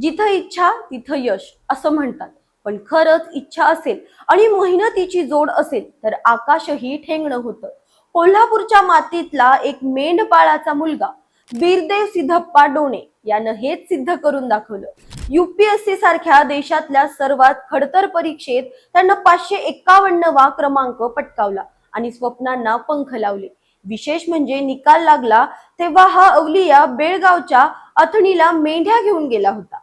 जिथं इच्छा तिथं यश असं म्हणतात. पण खरंच इच्छा असेल आणि मेहनतीची जोड असेल तर आकाशही ठेंगणं होतं. कोल्हापूरच्या मातीतला एक मेंढपाळाचा मुलगा बीरदेव सिद्धप्पा डोणे यानं हेच सिद्ध करून दाखवलं. युपीएससी सारख्या देशातल्या सर्वात खडतर परीक्षेत त्यानं पाचशे एक्कावन्नवा क्रमांक पटकावला आणि स्वप्नांना पंख लावले. विशेष म्हणजे निकाल लागला तेव्हा हा अवलिया बेळगावच्या अथणीला मेंढ्या घेऊन गेला होता.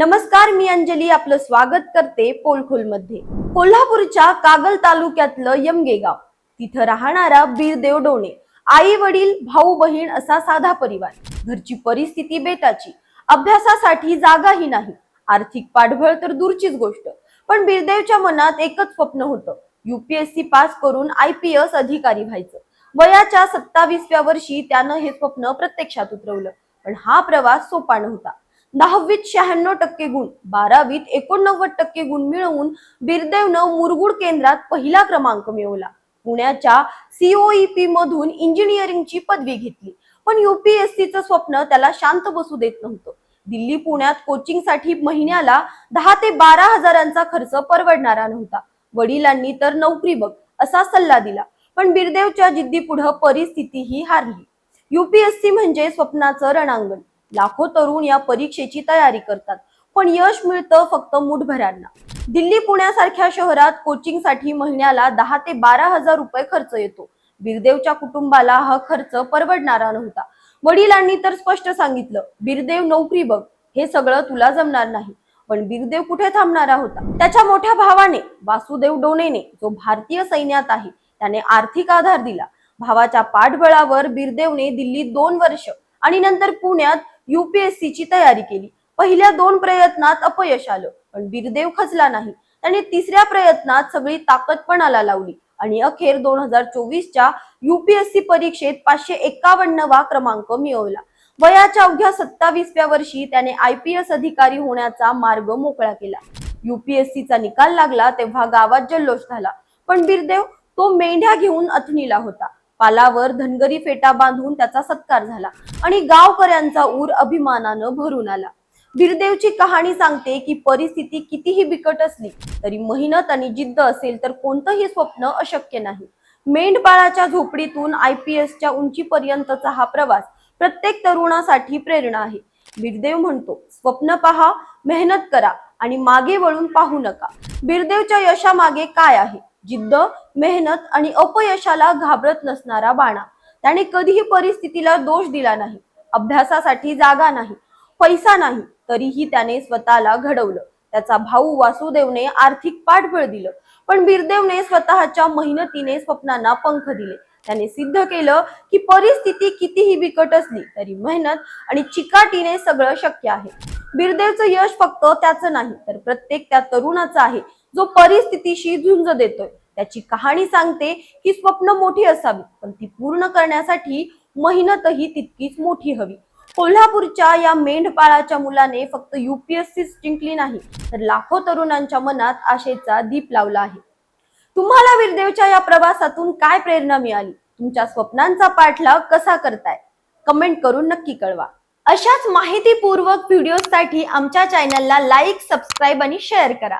नमस्कार मी अंजली. आपलं स्वागत करते पोलखोलमध्ये कोल्हापूरच्या कागल तालुक्यातलं यमगे गाव तिथं राहणारा बीरदेव डोणे आई वडील भाऊ बहीण असा साधा परिवार. घरची परिस्थिती बेताची. अभ्यासासाठी जागाही नाही. आर्थिक पाठबळ तर दूरचीच गोष्ट. पण बीरदेवच्या मनात एकच स्वप्न होतं. युपीएससी पास करून आय पी एस अधिकारी व्हायचं. वयाच्या सत्तावीसव्या वर्षी त्यानं हे स्वप्न प्रत्यक्षात उतरवलं. पण हा प्रवास सोपा नव्हता. दहावीत शहाण्णव टक्के गुण बारावीत एकोणनव्वद टक्के गुण मिळवून बिरदेवनं मुरगुड केंद्रात पहिला क्रमांक मिळवला. पुण्याच्या सीओईपी मधून इंजिनिअरिंगची पदवी घेतली. पण युपीएससीचं स्वप्न त्याला शांत बसू देत नव्हतं. दिल्ली पुण्यात कोचिंगसाठी महिन्याला दहा ते बारा हजारांचा खर्च परवडणारा नव्हता. वडिलांनी तर नोकरी बघ असा सल्ला दिला. पण बिरदेवच्या जिद्दी पुढं परिस्थितीही हारली. युपीएससी म्हणजे स्वप्नाचं रणांगण. लाखो तरुण या परीक्षेची तयारी करतात. पण यश मिळतं फक्त मुठभरांना दिल्ली पुण्यासारख्या शहरात कोचिंगसाठी महिन्याला दहा ते बारा हजार रुपये खर्च येतो. बिरदेवच्या कुटुंबाला हा खर्च परवडणारा नव्हता. वडिलांनी तर स्पष्ट सांगितलं बिरदेव नोकरी बघ हे सगळं तुला जमणार नाही. पण बिरदेव कुठे थांबणारा होता? त्याच्या मोठ्या भावाने वासुदेव डोनेने जो भारतीय सैन्यात आहे त्याने आर्थिक आधार दिला. भावाच्या पाठबळावर बिरदेवने दिल्लीत दोन वर्ष आणि नंतर पुण्यात युपीएससीची तयारी केली. पहिल्या दोन प्रयत्नात अपयश आलं पण बिरदेव खचला नाही. त्याने तिसऱ्या प्रयत्नात सगळी ताकद पणाला लावली आणि अखेर दोन हजार चोवीसच्या युपीएससी परीक्षेत पाचशे एक्कावन्नवा क्रमांक मिळवला. वयाच्या अवघ्या सत्तावीसव्या वर्षी त्याने आय पी एस अधिकारी होण्याचा मार्ग मोकळा केला. युपीएससीचा निकाल लागला तेव्हा गावात जल्लोष झाला पण बिरदेव तो मेंढ्या घेऊन अथणीला होता. पालावर धनगरी फेटा बांधून त्याचा सत्कार झाला आणि गावकऱ्यांचा ऊर अभिमानानं भरून आला. बिरदेवची कहाणी सांगते की परिस्थिती कितीही बिकट असली तरी मेहनत आणि जिद्द असेल तर कोणतंही स्वप्न अशक्य नाही. मेंढपाळाच्या झोपडीतून आय पी एसच्या उंचीपर्यंतचा हा प्रवास प्रत्येक तरुणासाठी प्रेरणा आहे. बिरदेव म्हणतो स्वप्न पहा मेहनत करा आणि मागे वळून पाहू नका. बिरदेवच्या यशामागे काय आहे? जिद्द मेहनत आणि अपयशाला घाबरत नसणारा बाणा. त्याने कधीही परिस्थितीला दोष दिला नाही अभ्यासासाठी जागा नाही पैसा नाही तरीही त्याने स्वतःला घडवलं. त्याचा भाऊ वासुदेवने आर्थिक पाठबळ दिलं पण बिरदेवने स्वतःच्या मेहनतीने स्वप्नांना पंख दिले. त्याने सिद्ध केलं की परिस्थिती कितीही बिकट असली तरी मेहनत आणि चिकाटीने सगळं शक्य आहे. बिरदेवचं यश फक्त त्याचं नाही तर प्रत्येक त्या तरुणाचं आहे. जो परिस्थितीशी झुंज देतोय. त्याची कहाणी सांगते की स्वप्न मोठी असावी पण ती पूर्ण करण्यासाठी मेहनतही तितकीच मोठी हवी. कोल्हापूरच्या या मेंढपाळाच्या मुलाने फक्त युपीएससी जिंकली नाही तर लाखो तरुणांच्या मनात आशेचा दीप लावला आहे. तुम्हाला वीरदेवच्या या प्रवासातून काय प्रेरणा मिळाली? तुमच्या स्वप्नांचा पाठलाग कसा करताय? कमेंट करून नक्की कळवा. अशाच माहितीपूर्वक व्हिडिओसाठी आमच्या चॅनलला लाईक सबस्क्राईब आणि शेअर करा.